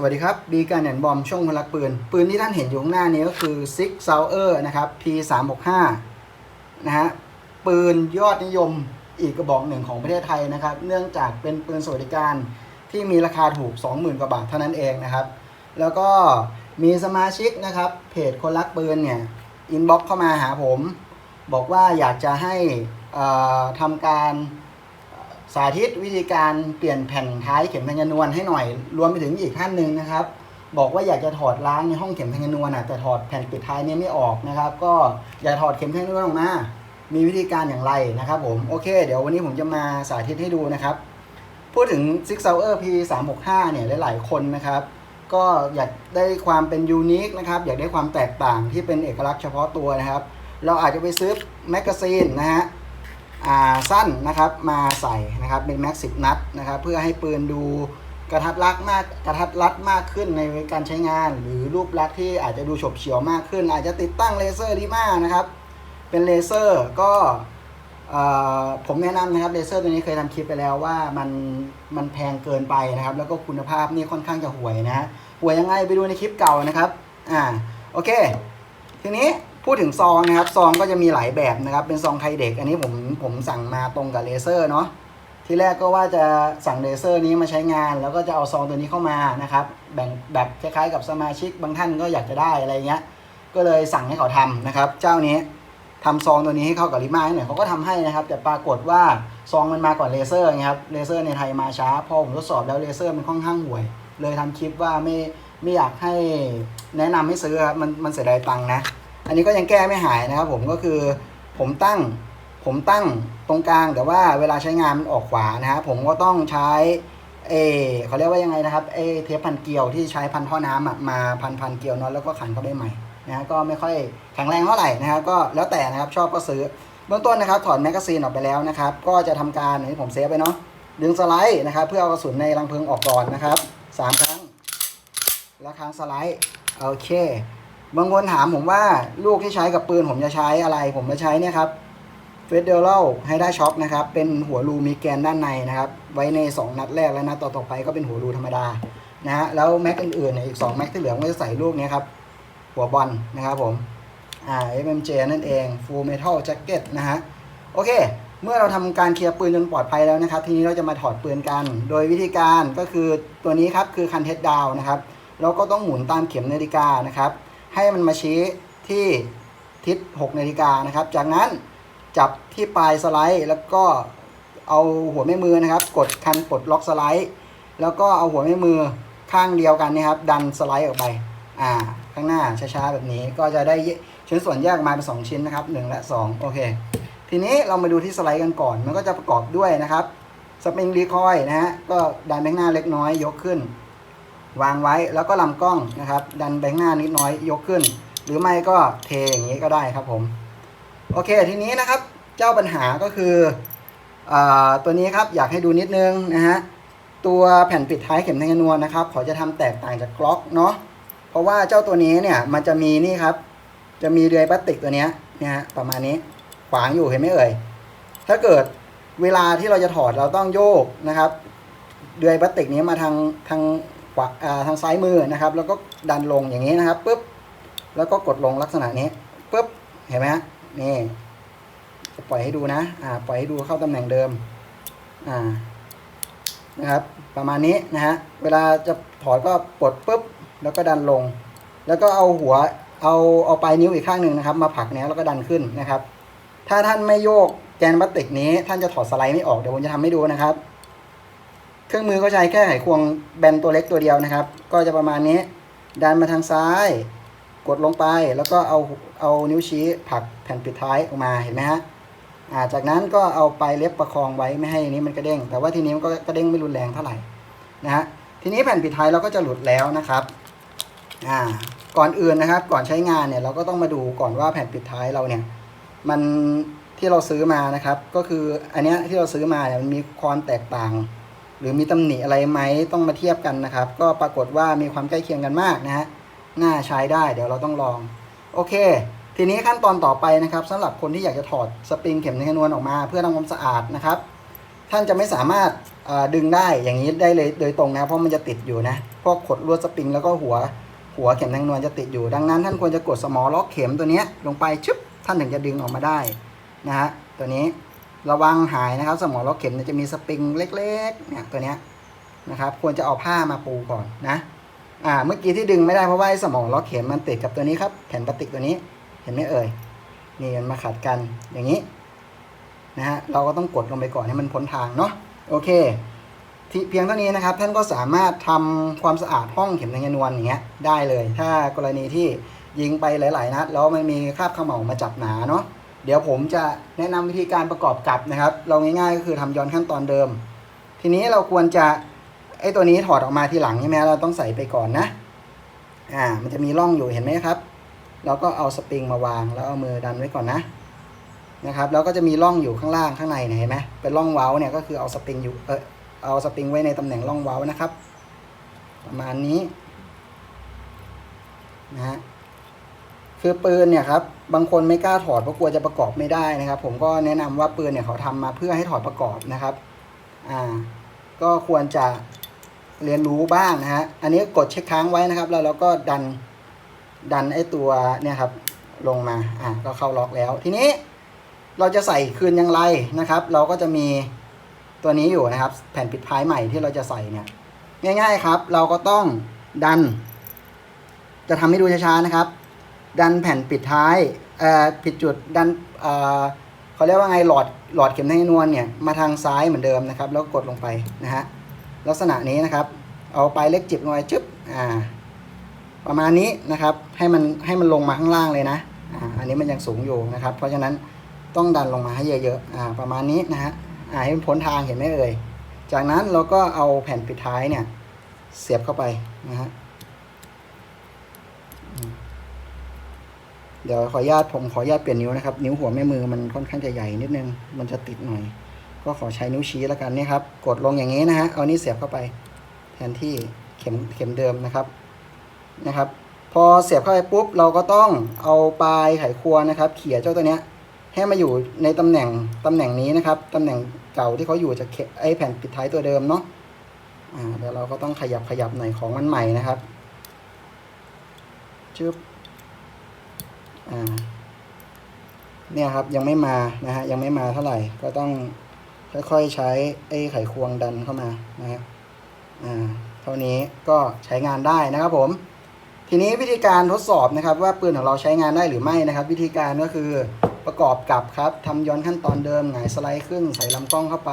สวัสดีครับบีการแอนบอมช่วงพลักปืน ปืนที่ท่านเห็นอยู่ข้างหน้านี้ก็คือ Six Sauer นะครับ P 3 6 5 นะฮะปืนยอดนิยมอีกกระบอกหนึ่งของประเทศไทยนะครับ เนื่องจากเป็นปืนสวัสดิการที่มีราคาถูก 20,000 กว่าบาทเท่านั้นเองนะครับ แล้วก็มีสมาชิกนะครับ เพจคนรักปืนเนี่ยอินบ็อกเข้ามาหาผม บอกว่าอยากจะให้ทำการ สาธิตวิธีการเปลี่ยนแผ่นท้ายเข็มทางยนวนให้หน่อย รวมไปถึงอีกท่านหนึ่งนะครับ บอกว่าอยากจะถอดล้างในห้องเข็มทางยนวนอะแต่ถอดแผ่นปิดท้ายนี้ไม่ออกนะครับ ก็อยากถอดเข็มทางยนวนออกมา มีวิธีการอย่างไรนะครับผมโอเค เดี๋ยววันนี้ผมจะมาสาธิตให้ดูนะครับ พูดถึง Six Sauer P 3 6 5เนี่ยหลายๆคนนะครับ ก็อยากได้ความเป็นยูนิคนะครับ อยากได้ความแตกต่างที่เป็นเอกลักษณ์เฉพาะตัวนะครับ เราอาจจะไปซื้อแมกกาซีนนะฮะ สั้นนะครับมาใส่นะครับเป็นแม็กสิบนัดนะครับเพื่อให้ปืนดูกระทัดรัดมากกระทัดรัดมากขึ้นในการใช้งาน หรือรูปลักษณ์ที่อาจจะดูฉบเฉียวมากขึ้น อาจจะติดตั้งเลเซอร์ลิมานะครับ เป็นเลเซอร์ก็ผมแนะนำนะครับเลเซอร์ตัวนี้เคยทำคลิปไปแล้วว่ามันมันแพงเกินไปนะครับ แล้วก็คุณภาพนี่ค่อนข้างจะห่วยนะห่วยยังไงไปดูในคลิปเก่านะครับอ่าโอเค ทีนี้ พูดถึงซองนะครับซองก็จะมีหลายแบบนะครับ เป็นซองไทยเด็ก อันนี้ผมผมสั่งมาตรงกับเลเซอร์เนาะที่แรกก็ว่าจะสั่งเลเซอร์นี้มาใช้งาน แล้วก็จะเอาซองตัวนี้เข้ามานะครับแบ่งแบบคล้ายๆ กับสมาชิกบางท่านก็อยากจะได้อะไรเงี้ยก็เลยสั่งให้เขาทำนะครับ เจ้านี้ทำซองตัวนี้ให้เข้ากับลิมาให้หน่อยเขาก็ทำให้นะครับ แต่ปรากฏว่าซองมันมาก่อนเลเซอร์ไงครับเลเซอร์ในไทยมาช้าพอผมทดสอบแล้วเลเซอร์มันค่อนข้างห่วย เลยทำคลิปว่าไม่ไม่อยากให้แนะนำให้ซื้อครับมันมันเสียดายตังค์นะ อันนี้ก็ยังแก้ไม่หายนะครับผมก็คือผมตั้งผมตั้งตรงกลางแต่ว่าเวลาใช้งานมันออกขวานะฮะผมก็ต้องใช้เออเขาเรียกว่ายังไงนะครับเอเทปพันเกลียวที่ใช้พันท่อน้ำมาพันพันเกลียวนาะแล้วก็ขันเข้าไปใหม่นะฮะก็ไม่ค่อยแข็งแรงเท่าไหร่นะครับก็แล้วแต่นะครับชอบก็ซื้อเบื้องต้นนะครับถอดแมกกาซีนออกไปแล้วนะครับ ก็จะทำการอย่างที่ผมเซฟไปเนาะดึงสไลด์นะครับ เพื่อเอากระสุนในรังเพลิงออกก่อนนะครับสามครั้ง แล้วครั้งสไลด์โอเค บางคนถามผมว่าลูกที่ใช้กับปืนผมจะใช้อะไร ผมจะใช้เนี่ยครับเฟสเดลล์ให้ได้ช็อคนะครับ เป็นหัวรูมีแกนด้านในนะครับ ไว้ใน 2 นัดแรกแล้วนัดต่อๆไปก็เป็นหัวรูธรรมดานะฮะแล้วแม็กอื่นๆเนี่ยอีก 2 แม็กที่เหลือก็จะใส่ลูกนี้ครับ หัวบอลนะครับผมอ่า FMJ นั่นเอง Full Metal Jacket นะฮะโอเค เมื่อเราทำการเคลียร์ปืนจนปลอดภัยแล้วนะครับ ทีนี้เราจะมาถอดปืนกัน โดยวิธีการก็คือตัวนี้ครับคือคันเทสดาวนะครับเราก็ต้องหมุนตามเข็มนาฬิกานะครับ ให้มันมาชี้ที่ทิศ 6 นาฬิกานะครับ จากนั้นจับที่ปลายสไลด์ แล้วก็เอาหัวแม่มือนะครับ กดคันปลดล็อกสไลด์ แล้วก็เอาหัวแม่มือข้างเดียวกันนะครับ ดันสไลด์ออกไป อ่า ข้างหน้าช้าๆแบบนี้ก็จะได้ชิ้นส่วนแยกมาเป็น 2 ชิ้นนะครับ 1 และ 2 โอเค ทีนี้เรามาดูที่สไลด์กันก่อน มันก็จะประกอบด้วยนะครับสปริงรีคอยล์นะฮะก็ดันแบงหน้าเล็กน้อยยกขึ้น วางไว้แล้วก็ลำกล้องนะครับ ดันแบงหน้านิดน้อยยกขึ้น หรือไม่ก็เทอย่างนี้ก็ได้ครับผมโอเคทีนี้นะครับเจ้าปัญหาก็คืออตัวนี้ครับอยากให้ดูนิดนึงนะฮะตัวแผ่นปิดท้ายเข็มทางนวลนะครับเขาจะทำแตกต่างจากกล็อกเนาะเพราะว่าเจ้าตัวนี้เนี่ยมันจะมีนี่ครับ จะมีเดือยพลาสติกตัวนี้นี่ยฮะประมาณนี้ขวางอยู่เห็นไหมเอ่ยถ้าเกิดเวลาที่เราจะถอดเราต้องโยกนะครับ เดือยพลาสติกนี้มาทางทาง ขวาทางซ้ายมือนะครับ แล้วก็ดันลงอย่างนี้นะครับปุ๊บแล้วก็กดลงลักษณะนี้ปุ๊บเห็นไหมฮะนี่ปล่อยให้ดูนะอ่าปล่อยให้ดูเข้าตำแหน่งเดิมอ่านะครับ ประมาณนี้นะฮะเวลาจะถอดก็ปลดปุ๊บแล้วก็ดันลง แล้วก็เอาหัวเอาเอาปลายนิ้วอีกข้างหนึ่งนะครับ มาผลักเนี้ยแล้วก็ดันขึ้นนะครับ ถ้าท่านไม่โยกแกนพลาสติกนี้ ท่านจะถอดสไลด์ไม่ออกเดี๋ยวผมจะทำให้ดูนะครับ เครื่องมือก็ใช้แค่ไขควงแบนตัวเล็กตัวเดียวนะครับ ก็จะประมาณนี้ ดันมาทางซ้าย กดลงไปแล้วก็เอาเอานิ้วชี้ผลักแผ่นปิดท้ายออกมาเห็นไหมฮะอ่าจากนั้นก็เอาปลายเล็บประคองไว้ไม่ให้นี้มันกระเด้ง แต่ว่าทีนี้มันก็กระเด้งไม่รุนแรงเท่าไหร่นะฮะทีนี้แผ่นปิดท้ายเราก็จะหลุดแล้วนะครับอ่าก่อนอื่นนะครับ ก่อนใช้งานเนี่ยเราก็ต้องมาดูก่อนว่าแผ่นปิดท้ายเราเนี่ยมันที่เราซื้อมานะครับ ก็คืออันเนี้ยที่เราซื้อมาเนี่ยมันมีความแตกต่าง หรือมีตำหนิอะไรไหมต้องมาเทียบกันนะครับ ก็ปรากฏว่ามีความใกล้เคียงกันมากนะฮะน่าใช้ได้เดี๋ยวเราต้องลอง โอเค ทีนี้ขั้นตอนต่อไปนะครับสำหรับคนที่อยากจะถอดสปริงเข็มในนวลออกมา เพื่อทำความสะอาดนะครับ ท่านจะไม่สามารถดึงได้อย่างนี้ได้เลยโดยตรงนะ เพราะมันจะติดอยู่นะพวกขดลวดสปริงแล้วก็หัวหัวเข็มแทงนวลจะติดอยู่ ดังนั้นท่านควรจะกดสมอล็อกเข็มตัวนี้ลงไปชึบท่านถึงจะดึงออกมาได้นะฮะตัวนี้ ระวังหายนะครับ สมอล็อกเข็มเนี่ยจะมีสปริงเล็กๆเนี่ยตัวเนี้ยนะครับ ควรจะเอาผ้ามาปูก่อนนะอ่าเมื่อกี้ที่ดึงไม่ได้เพราะว่าไอ้สมอล็อกเข็มมันติดกับตัวนี้ครับแผ่นพลาสติกตัวนี้เห็นไหมเอ่ยนี่มันมาขัดกันอย่างนี้นะฮะเราก็ต้องกดลงไปก่อนให้มันพ้นทางเนาะโอเคที่เพียงเท่านี้นะครับ ท่านก็สามารถทำความสะอาดห้องเข็มแทงนวนอย่างเงี้ยได้เลย ถ้ากรณีที่ยิงไปหลาย ๆ นัดแล้วมันมีคราบเขม่ามาจับหนาเนาะ เดี๋ยวผมจะแนะนำวิธีการประกอบกับนะครับ เราง่ายๆก็คือทำย้อนขั้นตอนเดิม ทีนี้เราควรจะไอ้ตัวนี้ถอดออกมาทีหลังใช่ไหมเราต้องใส่ไปก่อนนะ อ่า มันจะมีร่องอยู่เห็นไหมครับเราก็เอาสปริงมาวางแล้วเอามือดันไว้ก่อนนะนะครับแล้วก็จะมีร่องอยู่ข้างล่างข้างในเนี่ยเห็นไหมเป็นร่องเว้าเนี่ยก็คือเอาสปริงอยู่เออเอาสปริงไว้ในตำแหน่งร่องเว้านะครับ ประมาณนี้นะฮะคือปืนเนี่ยครับ บางคนไม่กล้าถอดเพราะกลัวจะประกอบไม่ได้นะครับ ผมก็แนะนำว่าปืนเนี่ยเขาทำมาเพื่อให้ถอดประกอบนะครับอ่าก็ควรจะเรียนรู้บ้างนะฮะอันนี้กดเช็คค้างไว้นะครับ แล้วเราก็ดันดันไอตัวเนี่ยครับลงมาอ่าก็เข้าล็อกแล้ว ทีนี้เราจะใส่คืนอย่างไรนะครับ เราก็จะมีตัวนี้อยู่นะครับ แผ่นปิดท้ายใหม่ที่เราจะใส่เนี่ยง่าย ๆครับ เราก็ต้องดัน จะทำให้ดูช้าๆนะครับ ดันแผ่นปิดท้ายผิดจุดดันเเขาเรียกว่าไงหลอดหลอดเข็มแทงนวลเนี่ยมาทางซ้ายเหมือนเดิมนะครับ แล้วกดลงไปนะฮะลักษณะนี้นะครับ เอาปลายเล็กจิบลงไปจึ๊บอ่าประมาณนี้นะครับให้มันให้มันลงมาข้างล่างเลยนะอ่าอันนี้มันยังสูงอยู่นะครับ เพราะฉะนั้นต้องดันลงมาให้เยอะๆอ่าประมาณนี้นะฮะอ่าให้มันพ้นทางเห็นไหมเอ่ยจากนั้นเราก็เอาแผ่นปิดท้ายเนี่ยเสียบเข้าไปนะฮะอืม เดี๋ยวขออนุญาตผมขออนุญาตเปลี่ยนนิ้วนะครับ นิ้วหัวแม่มือมันค่อนข้างจะใหญ่นิดนึง มันจะติดหน่อย ก็ขอใช้นิ้วชี้แล้วกันนี่ครับ กดลงอย่างนี้นะฮะ เอานี้เสียบเข้าไป แทนที่เข็มเข็มเดิมนะครับ นะครับ พอเสียบเข้าไปปุ๊บ เราก็ต้องเอาปลายไขควงนะครับ เขี่ยเจ้าตัวเนี้ย ให้มาอยู่ในตำแหน่งตำแหน่งนี้นะครับ ตำแหน่งเก่าที่เขาอยู่จากไอแผ่นปิดท้ายตัวเดิมเนาะ อ่า เดี๋ยวเราก็ต้องขยับขยับหน่อยของมันใหม่นะครับชึบ เนี่ยครับยังไม่มานะฮะยังไม่มาเท่าไหร่ ก็ต้องค่อยๆใช้ไอ้ไขควงดันเข้ามานะฮะอ่าเท่านี้ก็ใช้งานได้นะครับผม ทีนี้วิธีการทดสอบนะครับ ว่าปืนของเราใช้งานได้หรือไม่นะครับ วิธีการก็คือประกอบกับครับทำย้อนขั้นตอนเดิมหงายสไลด์ขึ้นใส่ลำกล้องเข้าไป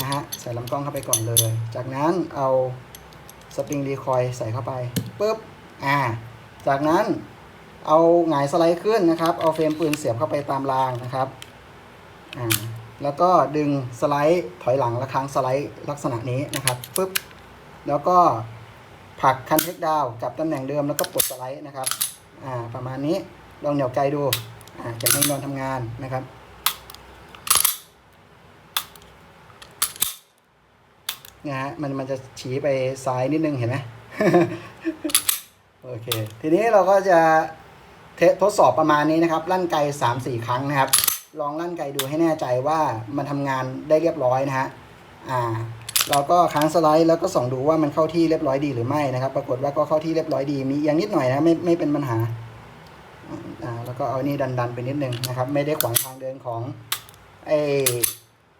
นะฮะใส่ลำกล้องเข้าไปก่อนเลย จากนั้นเอาสปริงรีคอยใส่เข้าไปปุ๊บอ่าจากนั้น เอาหงายสไลด์ขึ้นนะครับ เอาเฟรมปืนเสียบเข้าไปตามรางนะครับอ่าแล้วก็ดึงสไลด์ถอยหลังและค้างสไลด์ลักษณะนี้นะครับปุ๊บแล้วก็ผลักคันเทคดาวน์จับตำแหน่งเดิมแล้วก็ปลดสไลด์นะครับอ่าประมาณนี้ลองเหนี่ยวไกลดูอ่าจะให้นอนทำงานนะครับนี่ฮะมันมันจะชี้ไปซ้ายนิดนึงเห็นไหมโอเค ทีนี้เราก็จะ เททดสอบประมาณนี้นะครับ ลั่นไกสามสี่ครั้งนะครับ ลองลั่นไกดูให้แน่ใจว่ามันทำงานได้เรียบร้อยนะฮะอ่าเราก็ค้างสไลด์แล้วก็ส่องดูว่ามันเข้าที่เรียบร้อยดีหรือไม่นะครับ ปรากฏว่าก็เข้าที่เรียบร้อยดี มีเอียงนิดหน่อยนะไม่ไม่เป็นปัญหาอ่าแล้วก็เอานี่ดันดันไปนิดนึงนะครับ ไม่ได้ขวางทางเดินของไอ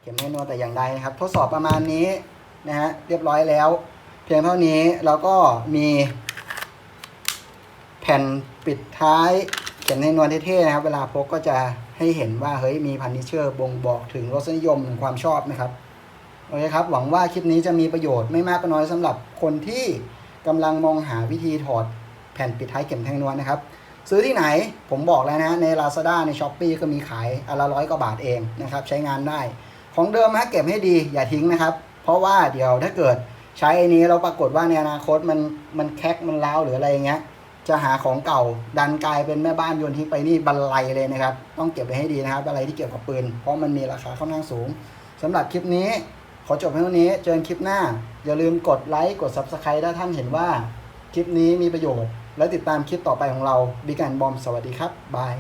เข็มแน่นวลแต่อย่างใดนะครับ ทดสอบประมาณนี้นะฮะเรียบร้อยแล้ว เพียงเท่านี้เราก็มี ผ่นปิดท้ายเข็มแน่นวลเท่ๆนะครับ เวลาพกก็จะให้เห็นว่าเฮ้ยมีพันนิเชอร์บ่งบอกถึงรสนิยมถึงความชอบนะครับโอเคครับ หวังว่าคลิปนี้จะมีประโยชน์ไม่มากก็น้อยสำหรับคนที่กำลังมองหาวิธีถอดแผ่นปิดท้ายเข็มแทงนวลนะครับ ซื้อที่ไหนผมบอกแล้วนะใน Lazada ใน s h อ p e e ก็มีขายอนละร้อยกว่าบาทเองนะครับ ใช้งานได้ ของเดิมฮะเก็บให้ดีอย่าทิ้งนะครับ เพราะว่าเดี๋ยวถ้าเกิดใช้ไอ้นี้แล้วปรากฏว่าในอนาคตมันมันแคกมันเล้าหรืออะไรอย่างเงี้ย จะหาของเก่าดันกลายเป็นแม่บ้านโยนทิ้งไปนี่บันไลเลยนะครับ ต้องเก็บไว้ให้ดีนะครับอะไรที่เกี่ยวกับปืน เพราะมันมีราคาค่อนข้างสูงสำหรับคลิปนี้ ขอจบเพียงเท่านี้เจอกันคลิปหน้า อย่าลืมกดไลค์กด Subscribe ถ้าท่านเห็นว่า คลิปนี้มีประโยชน์ และติดตามคลิปต่อไปของเราบิ๊กแอนบอมสวัสดีครับบาย